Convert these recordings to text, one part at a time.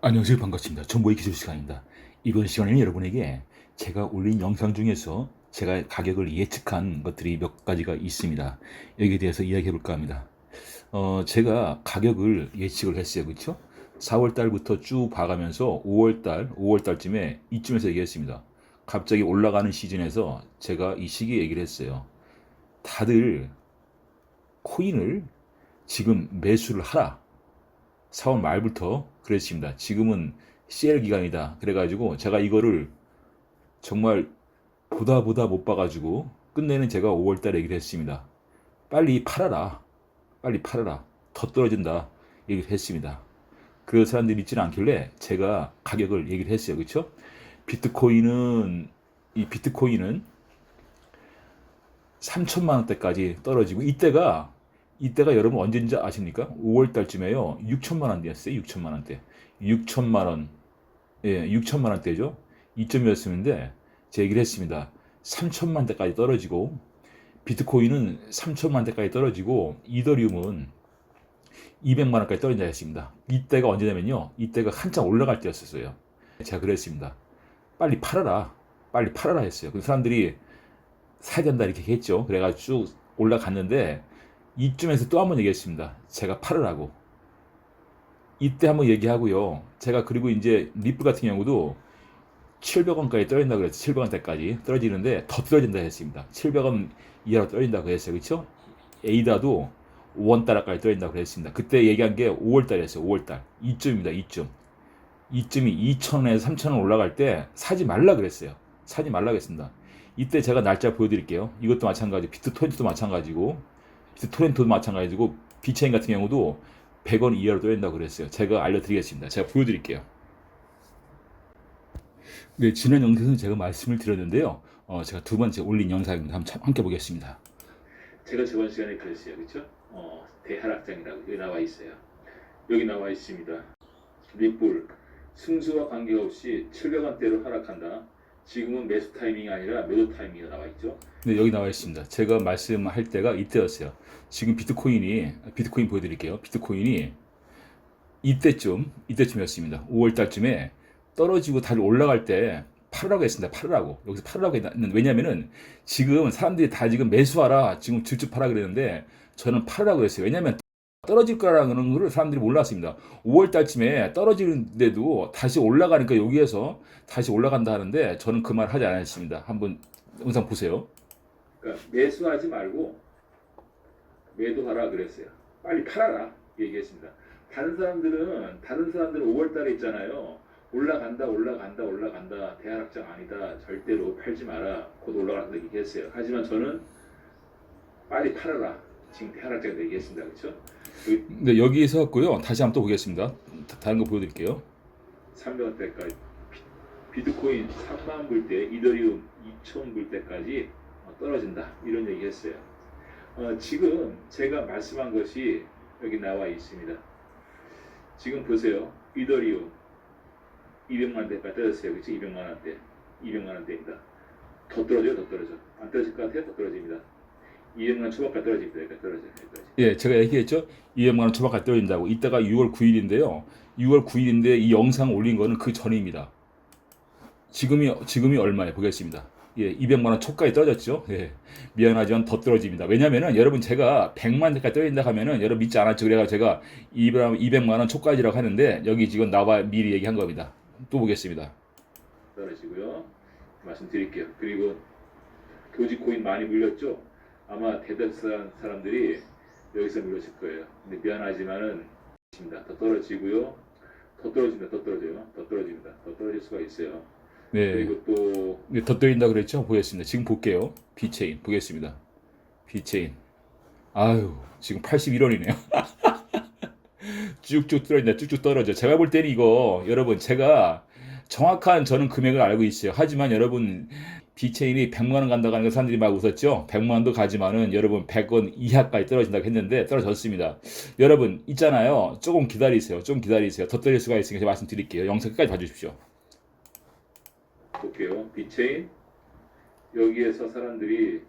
안녕하세요 반갑습니다. 정보의 기술 시간입니다. 이번 시간에는 여러분에게 제가 올린 영상 중에서 제가 가격을 예측한 것들이 몇 가지가 있습니다. 여기에 대해서 이야기해 볼까 합니다. 어, 제가 가격을 예측을 했어요. 그렇죠 4월 달부터 쭉 봐가면서 5월 달 5월 달쯤에 이쯤에서 얘기했습니다. 갑자기 올라가는 시즌에서 제가 이 시기에 얘기를 했어요. 다들 코인을 지금 매수를 하라 4월 말부터 그랬습니다. 지금은 CL 기간이다. 그래가지고 제가 이거를 정말 보다 보다 못 봐가지고 끝내는 제가 5월달에 얘기를 했습니다. 빨리 팔아라. 빨리 팔아라. 더 떨어진다. 얘기를 했습니다. 그 사람들이 있지는 않길래 제가 가격을 얘기를 했어요. 그렇죠? 비트코인은 이 비트코인은 3천만 원대까지 떨어지고 이때가 이때가 여러분 언제인지 아십니까? 5월 달쯤에요. 6천만 원대였어요. 6천만 원대. 6천만 원. 예, 6천만 원대죠. 이점이었는데 제 얘기를 했습니다. 3천만 대까지 떨어지고 비트코인은 3천만 대까지 떨어지고 이더리움은 200만 원까지 떨어진다 했습니다. 이때가 언제냐면요. 이때가 한참 올라갈 때였었어요. 제가 그랬습니다. 빨리 팔아라. 빨리 팔아라 했어요. 그 사람들이 사야 된다 이렇게 했죠. 그래가지고 쭉 올라갔는데 이쯤에서 또 한 번 얘기했습니다. 제가 팔으라고. 이때 한번 얘기하고요. 제가 그리고 이제 리플 같은 경우도 700원까지 떨어진다 그랬어요. 700원대까지 떨어지는데 더 떨어진다 했습니다. 700원 이하로 떨어진다고 했어요. 그렇죠? 에이다도 5원 달러까지 떨어진다고 그랬습니다. 그때 얘기한 게 5월 달이었어요. 5월 달. 이쯤입니다. 이쯤. 이쯤이 2,000원에서 3,000원 올라갈 때 사지 말라 그랬어요. 사지 말라 그랬습니다. 이때 제가 날짜 보여드릴게요. 이것도 마찬가지, 비트 토렌트도 마찬가지고, 비트 토렌트도 마찬가지고, 비체인 같은 경우도 100원 이하로 떨어진다고 그랬어요. 제가 알려드리겠습니다. 제가 보여드릴게요. 네, 지난 영상에서 제가 말씀을 드렸는데요. 어, 제가 두 번째 올린 영상입니다. 한번 참- 함께 보겠습니다. 제가 저번 시간에 그랬어요. 그렇죠? 어, 대하락장이라고 여기 나와 있어요. 여기 나와 있습니다. 리플 승수와 관계없이 700원대로 하락한다. 지금은 매수 타이밍이 아니라 매도 타이밍이 나와 있죠. 네, 여기 나와 있습니다. 제가 말씀할 때가 이때였어요. 지금 비트코인이, 비트코인 보여드릴게요. 비트코인이 이때쯤, 이때쯤이었습니다. 5월 달쯤에 떨어지고 다시 올라갈 때 팔으라고 했습니다. 팔으라고. 여기서 팔으라고 했는데, 왜냐면은 지금 사람들이 다 지금 매수하라, 지금 질주 팔아 그랬는데 저는 팔으라고 했어요. 왜냐면 떨어질 거라는 거를 사람들이 몰랐습니다. 5월 달쯤에 떨어지는데도 다시 올라가니까 여기에서 다시 올라간다 하는데 저는 그 말 하지 않았습니다. 한번 영상 보세요. 그러니까 매수하지 말고 매도하라 그랬어요. 빨리 팔아라 얘기했습니다. 다른 사람들은 다른 사람들은 5월 달에 있잖아요. 올라간다 올라간다 올라간다 대하락장 아니다 절대로 팔지 마라 곧 올라간다 얘기했어요. 하지만 저는 빨리 팔아라 지금 대하락장 얘기했습니다. 그렇죠? 네, 여기에서 했고요. 다시 한번 또 보겠습니다. 다- 다른 거 보여드릴게요. 300원대까지 비트코인 3만 불 때 이더리움 2천 불 때까지 어, 떨어진다 이런 얘기했어요. 어, 지금 제가 말씀한 것이 여기 나와 있습니다. 지금 보세요. 이더리움 200만 대까지 떨어졌어요. 그렇지? 200만 원대. 200만 원대입니다. 더 떨어져요, 더 떨어져. 안 떨어질 것 같아요, 더 떨어집니다. 200만 초반까지 떨어집니다. 여기까지 떨어져요, 여기까지. 예, 제가 얘기했죠. 200만 원 초반까지 떨어진다고. 이따가 6월 9일인데요. 6월 9일인데 이 영상 올린 거는 그 전입니다. 지금이 지금이 얼마에 보겠습니다. 예, 200만 원 초까지 떨어졌죠. 예, 미안하지만 더 떨어집니다. 왜냐면은 여러분 제가 100만 원까지 떨어진다 하면은 여러분 믿지 않았죠. 그래가 제가 200만 원 초까지라고 하는데 여기 지금 나와 미리 얘기한 겁니다. 또 보겠습니다. 떨어지고요. 말씀드릴게요. 그리고 도지코인 많이 물렸죠? 아마 대다수한 사람들이 여기서 물렸을 거예요. 근데 미안하지만은. 더 떨어지고요. 더 떨어집니다. 더 떨어져요. 더 떨어집니다. 더 떨어질 수가 있어요. 네. 그리고 또 네, 더 떨린다 그랬죠? 보겠습니다. 지금 볼게요. 비체인 보겠습니다. 비체인. 아유, 지금 81원이네요. 쭉쭉 떨어진다. 쭉쭉 떨어져. 제가 볼 때는 이거 여러분 제가 정확한 저는 금액을 알고 있어요. 하지만 여러분 비체인이 100만 원 간다고 하는 거 사람들이 막 웃었죠. 100만 원도 가지만은 여러분 100원 이하까지 떨어진다고 했는데 떨어졌습니다. 여러분 있잖아요. 조금 기다리세요. 좀 기다리세요. 더 떨릴 수가 있으니까 제가 말씀드릴게요. 영상 끝까지 봐주십시오. 볼게요. 비체인 여기에서 사람들이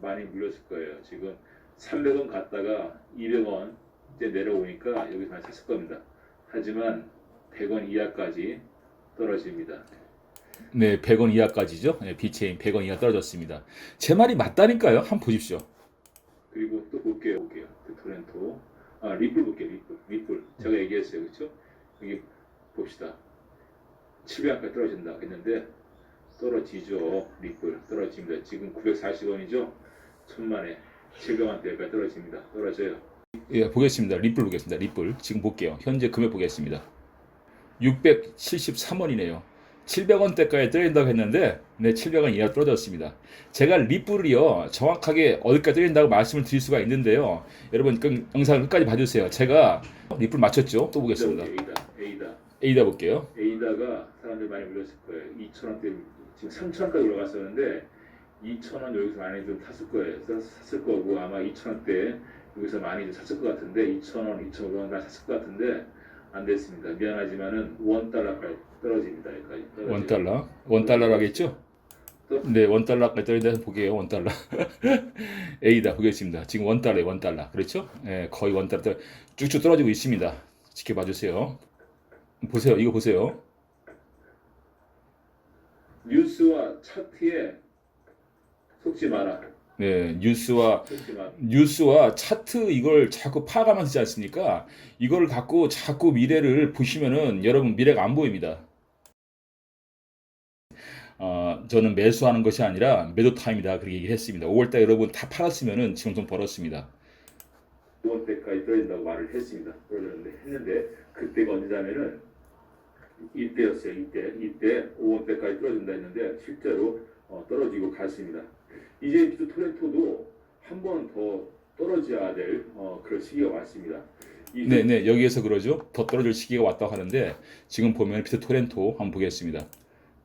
많이 물렸을 거예요. 지금 300원 갔다가 200원 이제 내려오니까 여기서 많이 샀을 겁니다. 하지만 100원 이하까지 떨어집니다. 네, 100원 이하까지죠. 네, 비체인 100원 이하 떨어졌습니다. 제 말이 맞다니까요. 한번 보십시오. 그리고 또 볼게요. 볼게요. 그 토렌토. 아, 리플 볼게요. 리플. 리플. 제가 얘기했어요. 그렇죠? 여기 봅시다. 700원까지 떨어진다 했는데 떨어지죠. 리플 떨어집니다. 지금 940원이죠. 천만에 700원대까지 떨어집니다. 떨어져요. 예, 보겠습니다. 리플 보겠습니다. 리플. 지금 볼게요. 현재 금액 보겠습니다. 673원이네요. 700원대까지 떨어진다고 했는데, 네, 700원 이하 떨어졌습니다. 제가 리플이요, 정확하게 어디까지 떨어진다고 말씀을 드릴 수가 있는데요. 여러분, 그 영상 끝까지 봐주세요. 제가 리플 맞췄죠? 또 보겠습니다. 에이다. 에이다. A다 볼게요. 에이다가 사람들 많이 물렸을 거예요. 2,000원대 지금 3,000원까지 올라갔었는데 2,000원 여기서 많이들 탔을 거예요. 샀을 거고 아마 2,000원대 여기서 많이들 샀을 것 같은데 2,000원, 2,500원 다 샀을 것 같은데 안 됐습니다. 미안하지만은 원 달러까지 떨어집니다. 여기까지. 원 달러. 원 달러라겠죠? 네, 원 달러까지 떨어진다 보게요. 원 달러. A다 보겠습니다. 지금 원 달러에 원 달러. 그렇죠? 예, 거의 원 달러 떨- 쭉쭉 떨어지고 있습니다. 지켜봐 주세요. 보세요. 이거 보세요. 뉴스와 차트에 속지 마라. 네, 뉴스와. 뉴스와 차트 이걸 자꾸 파악하면서 쓰지 않습니까? 이걸 갖고 자꾸 미래를 보시면은 여러분 미래가 안 보입니다. 어, 저는 매수하는 것이 아니라 매도 타임이다 그렇게 얘기했습니다. 5월달 여러분 다 팔았으면은 지금 돈 벌었습니다. 5원대까지 떨어진다고 말을 했습니다. 떨어졌는데 했는데 그때가 언제냐면은 이때였어요. 이때 이때 5원대까지 떨어진다 했는데 실제로 어, 떨어지고 갔습니다. 이제 비트 토렌토도 한 번 더 떨어져야 될 어, 그런 시기가 왔습니다. 이 네, 네, 여기에서 그러죠. 더 떨어질 시기가 왔다고 하는데 지금 보면 비트 토렌토 한번 보겠습니다.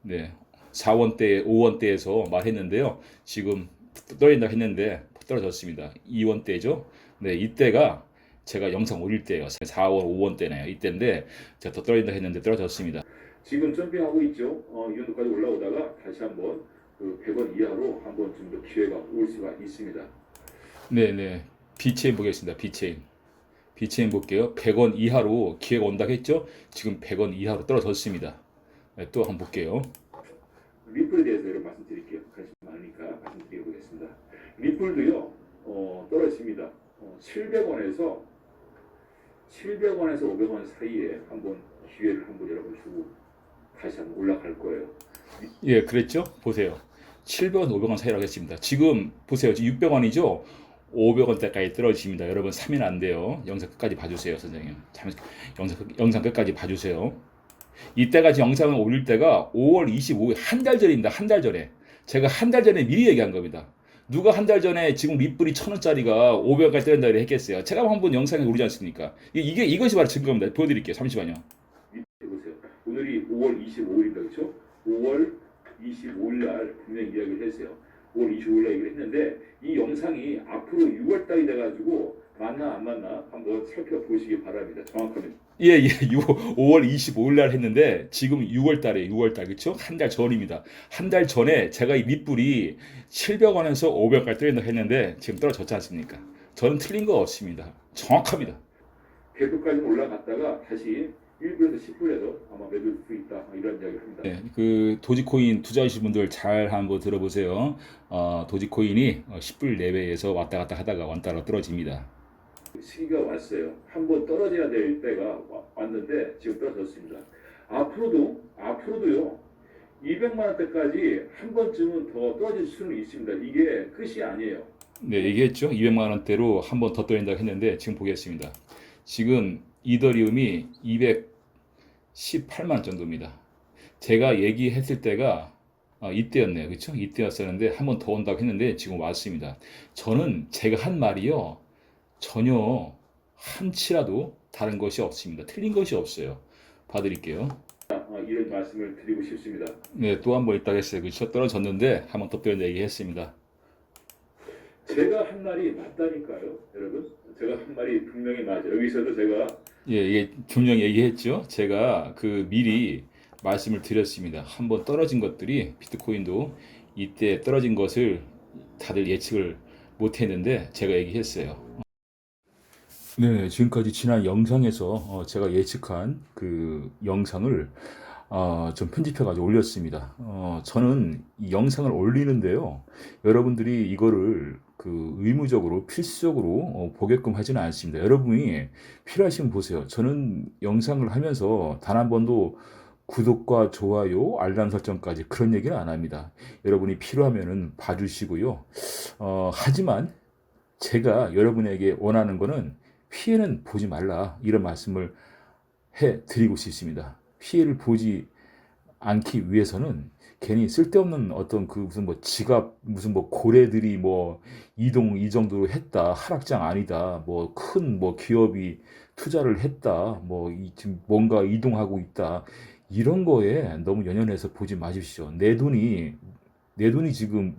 네, 4원대, 5원대에서 말했는데요. 지금 떨어진다고 했는데 떨어졌습니다. 2원대죠. 네, 이때가 제가 영상 올릴 때예요. 4원, 5원 때네요. 이때인데 제가 더 떨어진다 했는데 떨어졌습니다. 지금 점핑하고 있죠. 어, 이 정도까지 올라오다가 다시 한번 그 100원 이하로 한번 좀더 기회가 올 수가 있습니다. 네, 네. 비체인 보겠습니다. 비체인. 비체인 볼게요. 100원 이하로 기회가 온다고 했죠? 지금 100원 이하로 떨어졌습니다. 네, 또 한번 볼게요. 리플에 대해서 여러분 말씀드릴게요. 관심 많으니까 말씀드리겠습니다. 리플도요, 어, 떨어집니다. 어, 700원에서 700원에서 500원 사이에 한번 기회를 한번 여러분 주고 다시 한번 올라갈 거예요. 예, 그랬죠? 보세요. 700원, 500원 사이라고 했습니다. 지금 보세요. 지금 600원이죠? 500원대까지 떨어집니다. 여러분 사면 안 돼요. 영상 끝까지 봐주세요, 선생님. 잠 영상, 끝- 영상 끝까지 봐주세요. 이때가 지금 영상을 올릴 때가 5월 25일 한 달 전입니다. 한 달 전에. 제가 한 달 전에 미리 얘기한 겁니다. 누가 한 달 전에 지금 리플이 천 원짜리가 500원까지 떨어진다 고 했겠어요. 제가 한 번 영상에 오르지 않습니까? 이- 이게 이것이 바로 증거입니다. 보여드릴게요. 잠시만요. 보세요. 오늘이 5월 25일이다, 그렇죠? 5월 25일 날 분명히 이야기를 했어요. 5월 25일 날 얘기를 했는데 이 영상이 앞으로 6월 달이 돼가지고 맞나 안 맞나 한번 살펴보시기 바랍니다. 정확하면 예, 예, 5월 25일 날 했는데 지금 6월 달에 6월 달 그렇죠? 한 달 전입니다. 한 달 전에 제가 이 밑불이 700원에서 500원까지 떨어진다 했는데 지금 떨어졌지 않습니까? 저는 틀린 거 없습니다. 정확합니다. 궤도까지 올라갔다가 다시 1불에서 10불에서 아마 매도할 수 있다 이런 이야기를 합니다. 네, 그 도지코인 투자하신 분들 잘 한번 들어보세요. 어, 도지코인이 10불 내외에서 왔다 갔다 하다가 원달러 떨어집니다. 시기가 왔어요. 한번 떨어져야 될 때가 와- 왔는데 지금 떨어졌습니다. 앞으로도 앞으로도요. 200만 원대까지 한 번쯤은 더 떨어질 수는 있습니다. 이게 끝이 아니에요. 네, 얘기했죠. 200만 원대로 한 번 더 떨어진다고 했는데 지금 보겠습니다. 지금 이더리움이 218만 원 정도입니다. 제가 얘기했을 때가 아, 이때였네요. 그렇죠? 이때였었는데 한 번 더 온다고 했는데 지금 왔습니다. 저는 제가 한 말이요. 전혀 한치라도 다른 것이 없습니다. 틀린 것이 없어요. 봐드릴게요. 어, 이런 말씀을 드리고 싶습니다. 네, 또 한 번 있다고 했어요. 그렇죠? 떨어졌는데 한 번더 떨어진다 얘기했습니다. 제가 한 말이 맞다니까요, 여러분. 제가 한 말이 분명히 맞아요. 여기서도 제가 예, 이게 분명히 얘기했죠. 제가 그 미리 말씀을 드렸습니다. 한번 떨어진 것들이 비트코인도 이때 떨어진 것을 다들 예측을 못 했는데 제가 얘기했어요. 네, 지금까지 지난 영상에서 어, 제가 예측한 그 영상을 어, 좀 편집해가지고 올렸습니다. 어, 저는 이 영상을 올리는데요. 여러분들이 이거를 그 의무적으로 필수적으로 어, 보게끔 하지는 않습니다. 여러분이 필요하시면 보세요. 저는 영상을 하면서 단 한 번도 구독과 좋아요, 알람 설정까지 그런 얘기는 안 합니다. 여러분이 필요하면은 봐주시고요. 어, 하지만 제가 여러분에게 원하는 거는 피해는 보지 말라 이런 말씀을 해 드리고 싶습니다. 피해를 보지 않기 위해서는 괜히 쓸데없는 어떤 그 무슨 뭐 지갑 무슨 뭐 고래들이 뭐 이동 이 정도로 했다 하락장 아니다 뭐큰뭐 기업이 투자를 했다 뭐 이 지금 뭔가 이동하고 있다 이런 거에 너무 연연해서 보지 마십시오. 내 돈이 내 돈이 지금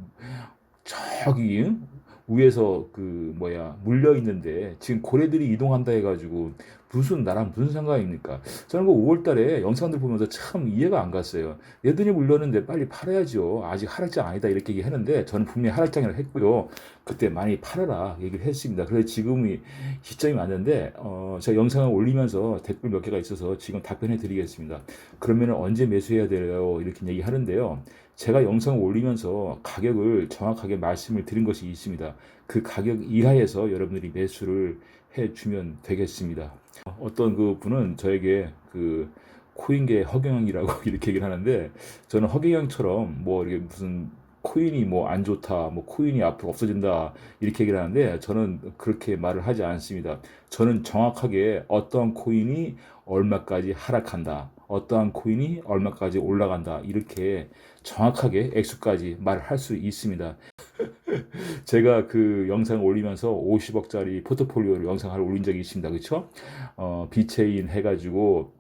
저기 응? 위에서 그 뭐야 물려 있는데 지금 고래들이 이동한다 해가지고 무슨 나랑 무슨 상관입니까? 저는 그 5월달에 영상들 보면서 참 이해가 안 갔어요. 내 돈이 물렸는데 빨리 팔아야죠. 아직 하락장 아니다 이렇게 얘기하는데 저는 분명히 하락장이라고 했고요. 그때 많이 팔아라 얘기를 했습니다. 그래서 지금이 시점이 맞는데 어, 제가 영상을 올리면서 댓글 몇 개가 있어서 지금 답변해 드리겠습니다. 그러면 언제 매수해야 돼요? 이렇게 얘기하는데요. 제가 영상을 올리면서 가격을 정확하게 말씀을 드린 것이 있습니다. 그 가격 이하에서 여러분들이 매수를 해 주면 되겠습니다. 어떤 그 분은 저에게 그 코인계 허경영이라고 이렇게 얘기를 하는데 저는 허경영처럼 뭐 이렇게 무슨 코인이 뭐 안 좋다, 뭐 코인이 앞으로 없어진다 이렇게 얘기를 하는데 저는 그렇게 말을 하지 않습니다. 저는 정확하게 어떠한 코인이 얼마까지 하락한다, 어떠한 코인이 얼마까지 올라간다 이렇게 정확하게 액수까지 말을 할수 있습니다. 제가 그 영상을 올리면서 50억짜리 포트폴리오 영상을 올린 적이 있습니다. 그렇죠? 어, 비체인 해가지고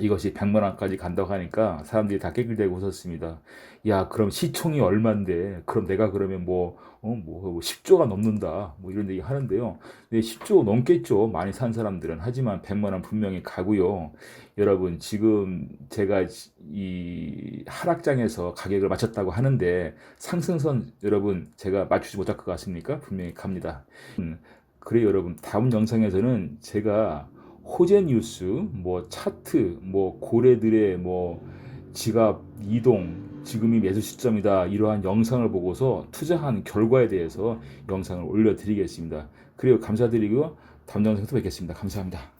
이것이 100만 원까지 간다고 하니까 사람들이 다 깨끗대고 웃었습니다. 야, 그럼 시총이 얼만데? 그럼 내가 그러면 뭐, 어, 뭐, 10조가 넘는다. 뭐 이런 얘기 하는데요. 근데 10조 넘겠죠. 많이 산 사람들은. 하지만 100만 원 분명히 가고요. 여러분, 지금 제가 이 하락장에서 가격을 맞췄다고 하는데 상승선 여러분 제가 맞추지 못할 것 같습니까? 분명히 갑니다. 음, 그래요, 여러분. 다음 영상에서는 제가 호재 뉴스, 뭐 차트, 뭐 고래들의 뭐 지갑 이동, 지금이 매수 시점이다. 이러한 영상을 보고서 투자한 결과에 대해서 영상을 올려드리겠습니다. 그리고 감사드리고 다음 영상에서 뵙겠습니다. 감사합니다.